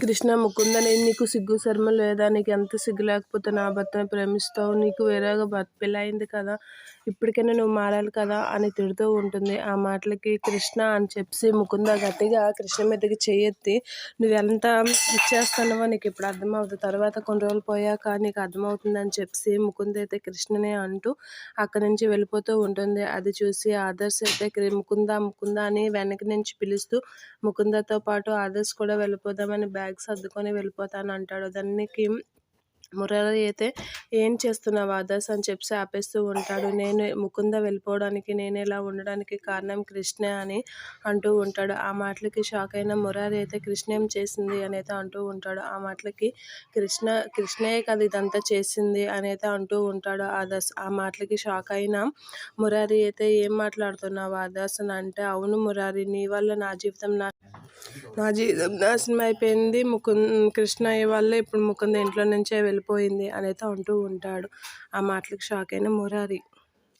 కృష్ణ ముకుంద నేను నీకు సిగ్గు శర్మ లేదా నీకు ఎంత సిగ్గు లేకపోతే నా భర్తను ప్రేమిస్తావు? నీకు వేరేగా భర్త పెళ్ళయింది కదా ఇప్పటికైనా నువ్వు మారాలి కదా అని తిడుతూ ఉంటుంది. ఆ మాటలకి కృష్ణ అని చెప్పి ముకుంద గట్టిగా కృష్ణ మీదకి చేయెత్తి నువ్వు ఎంత ఇచ్చేస్తున్నావో నీకు ఇప్పుడు అర్థమవుతుంది తర్వాత కొన్ని రోజులు పోయాక నీకు అర్థమవుతుంది అని చెప్పి ముకుంద అయితే కృష్ణనే అంటూ అక్కడి నుంచి వెళ్ళిపోతూ ఉంటుంది. అది చూసి ఆదర్శ్ అయితే ముకుంద ముకుంద అని వెనక నుంచి పిలుస్తూ ముకుందతో పాటు ఆదర్శ్ కూడా వెళ్ళిపోదామని బ్యాగ్ సర్దుకొని వెళ్ళిపోతాను అంటాడు దానికి మురళి అయితే ఏం చేస్తున్నావు ఆదర్శ్? అని చెప్పి ఆపేస్తూ ఉంటాడు. నేను ముకుంద వెళ్ళిపోవడానికి నేను ఇలా ఉండడానికి కారణం కృష్ణ అని అంటూ ఉంటాడు. ఆ మాటలకి షాక్ అయిన మురారి అయితే కృష్ణ ఏం చేసింది? అనైతే అంటూ ఉంటాడు. ఆ మాటలకి కృష్ణ కృష్ణయే కదా ఇదంతా చేసింది? అనైతే అంటూ ఉంటాడు ఆదర్శ్. ఆ మాటలకి షాక్ అయిన మురారి అయితే ఏం మాట్లాడుతున్నావు ఆదర్శ్? అని అంటే అవును మురారి నీ వల్ల నా జీవితం నా నా జీవితం నాశనం అయిపోయింది. ముకుంద్ కృష్ణయ్య వల్ల ఇప్పుడు ముకుంద ఇంట్లో నుంచే వెళ్ళిపోయింది అని అయితే అంటూ ఉంటాడు. ఆ మాటలకు షాక్ అయిన మురారి.